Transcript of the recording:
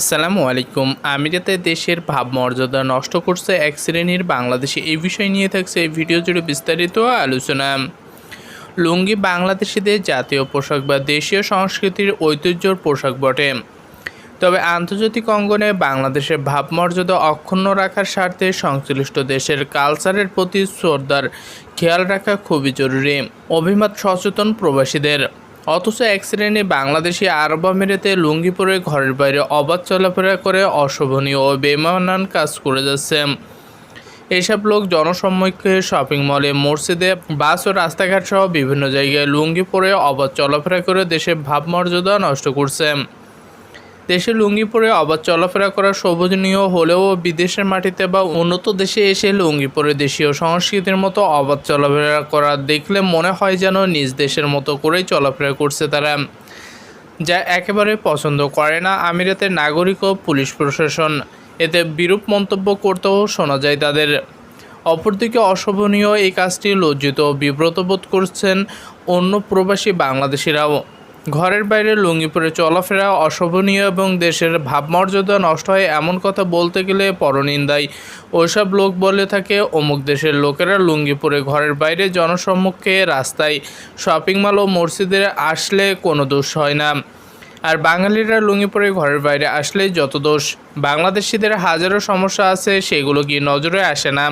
আসসালামু আলাইকুম। আমিরাতে দেশের ভাবমর্যাদা নষ্ট করছে এক শ্রেণির বাংলাদেশে। এই বিষয় নিয়ে থাকছে এই ভিডিও জুড়ে বিস্তারিত আলোচনা। লুঙ্গি বাংলাদেশিদের জাতীয় পোশাক বা দেশীয় সংস্কৃতির ঐতিহ্যর পোশাক বটে। তবে আন্তর্জাতিক অঙ্গনে বাংলাদেশের ভাবমর্যাদা অক্ষুণ্ণ রাখার স্বার্থে সংশ্লিষ্ট দেশের কালচারের প্রতি শ্রদ্ধার খেয়াল রাখা খুবই জরুরি, অভিমত সচেতন প্রবাসীদের। অথচ এক শ্রেণি বাংলাদেশি আরব আমিরাতে লুঙ্গি পরে ঘরের বাইরে অবাধ চলাফেরা করে অশোভনীয় ও বেমানান কাজ করে যাচ্ছে। এসব লোক জনসম্মুখে শপিং মলে, মসজিদে, বাস ও রাস্তাঘাট সহ বিভিন্ন জায়গায় লুঙ্গি পরে অবাধ চলাফেরা করে দেশের ভাবমর্যাদা নষ্ট করছে। দেশে লুঙ্গি পরে আবার চলাফেরা করা শোভনীয় হলেও বিদেশের মাটিতে বা উন্নত দেশে এসে লুঙ্গি পরে দেশীয় সংস্কৃতির মতো অবাধ চলাফেরা করা দেখলে মনে হয় যেন নিজ দেশের মতো করেই চলাফেরা করছে তারা, যা একেবারে পছন্দ করে না আমিরাতের নাগরিক ও পুলিশ প্রশাসন। এতে বিরূপ মন্তব্য করতেও শোনা যায় তাদের। অপরদিকে অশোভনীয় এই কাজটি লজ্জিত বিব্রত বোধ করছেন অন্য প্রবাসী বাংলাদেশিরাও। ঘরের বাইরে লুঙ্গি পরে চলাফেরা অশোভনীয় এবং দেশের ভাবমর্যাদা নষ্ট হয় এমন কথা বলতে গেলে পরনিন্দায় ওইসব লোক বলে থাকে, অমুক দেশের লোকেরা লুঙ্গি পরে ঘরের বাইরে জনসম্মুখে রাস্তায় শপিং মল ও মসজিদে আসলে কোনো দোষ হয় না। আর বাঙালিরা লুঙ্গি পরে ঘরের বাইরে আসলেই যত দোষ। বাংলাদেশিদের হাজারো সমস্যা আছে, সেগুলো কি নজরে আসে না।